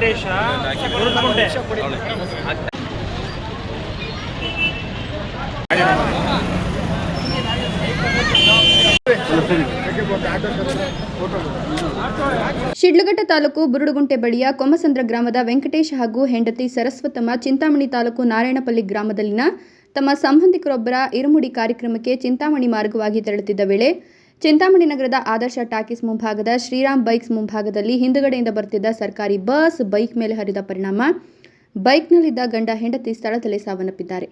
ವೆಂಕಟೇಶ. ಶಿಡ್ಲಘಟ್ಟ ತಾಲೂಕು ಬುರುಡುಗುಂಟೆ ಬಳಿಯ ಕೊಮಸಂದ್ರ ಗ್ರಾಮದ ವೆಂಕಟೇಶ್ ಹಾಗೂ ಹೆಂಡತಿ ಸರಸ್ವತಮ್ಮ ಚಿಂತಾಮಣಿ ತಾಲೂಕು ನಾರಾಯಣಪಲ್ಲಿ ಗ್ರಾಮದಲ್ಲಿನ ತಮ್ಮ ಸಂಬಂಧಿಕರೊಬ್ಬರ ಇರುಮುಡಿ ಕಾರ್ಯಕ್ರಮಕ್ಕೆ ಚಿಂತಾಮಣಿ ಮಾರ್ಗವಾಗಿ ತೆರಳುತ್ತಿದ್ದ ವೇಳೆ ಚಿಂತಾಮಣಿ ನಗರದ ಆದರ್ಶ ಟಾಕೀಸ್ ಮುಂಭಾಗದ ಶ್ರೀರಾಮ್ ಬೈಕ್ಸ್ ಮುಂಭಾಗದಲ್ಲಿ ಹಿಂದುಗಡೆಯಿಂದ ಬರುತ್ತಿದ್ದ ಸರ್ಕಾರಿ ಬಸ್ ಬೈಕ್ ಮೇಲೆ ಹರಿದ ಪರಿಣಾಮ. ಬೈಕ್ನಲ್ಲಿದ್ದ ಗಂಡ ಹೆಂಡತಿ ಸ್ಥಳದಲ್ಲೇ ಸಾವನ್ನಪ್ಪಿದ್ದಾರೆ.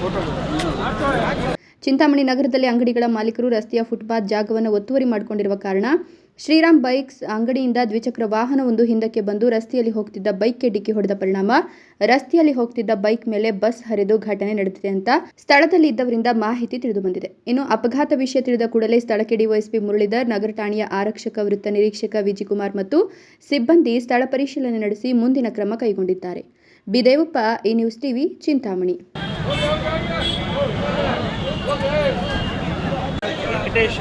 ಫೋಟೋ ಚಿಂತಾಮಣಿ ನಗರದಲ್ಲಿ ಅಂಗಡಿಗಳ ಮಾಲೀಕರು ರಸ್ತೆಯ ಫುಟ್ಪಾತ್ ಜಾಗವನ್ನು ಒತ್ತುವರಿ ಮಾಡಿಕೊಂಡಿರುವ ಕಾರಣ ಶ್ರೀರಾಮ್ ಬೈಕ್ಸ್ ಅಂಗಡಿಯಿಂದ ದ್ವಿಚಕ್ರ ವಾಹನವೊಂದು ಹಿಂದಕ್ಕೆ ಬಂದು ರಸ್ತೆಯಲ್ಲಿ ಹೋಗ್ತಿದ್ದ ಬೈಕ್ಗೆ ಡಿಕ್ಕಿ ಹೊಡೆದ ಪರಿಣಾಮ. ರಸ್ತೆಯಲ್ಲಿ ಹೋಗ್ತಿದ್ದ ಬೈಕ್ ಮೇಲೆ ಬಸ್ ಹರಿದು ಘಟನೆ ನಡೆದಿದೆ ಅಂತ ಸ್ಥಳದಲ್ಲಿ ಇದ್ದವರಿಂದ ಮಾಹಿತಿ ತಿಳಿದು ಬಂದಿದೆ. ಇನ್ನು ಅಪಘಾತ ವಿಷಯ ತಿಳಿದ ಕೂಡಲೇ ಸ್ಥಳಕ್ಕೆ ಡಿವೈಎಸ್ಪಿ ಮುರಳೀಧರ್, ನಗರ ಠಾಣೆಯ ಆರಕ್ಷಕ ವೃತ್ತ ನಿರೀಕ್ಷಕ ವಿಜಿಕುಮಾರ್ ಮತ್ತು ಸಿಬ್ಬಂದಿ ಸ್ಥಳ ಪರಿಶೀಲನೆ ನಡೆಸಿ ಮುಂದಿನ ಕ್ರಮ ಕೈಗೊಂಡಿದ್ದಾರೆ. ಬಿದೇವಪ್ಪ ಈ ನ್ಯೂಸ್ ಟಿವಿ, ಚಿಂತಾಮಣಿ. ವೆಂಕಟೇಶ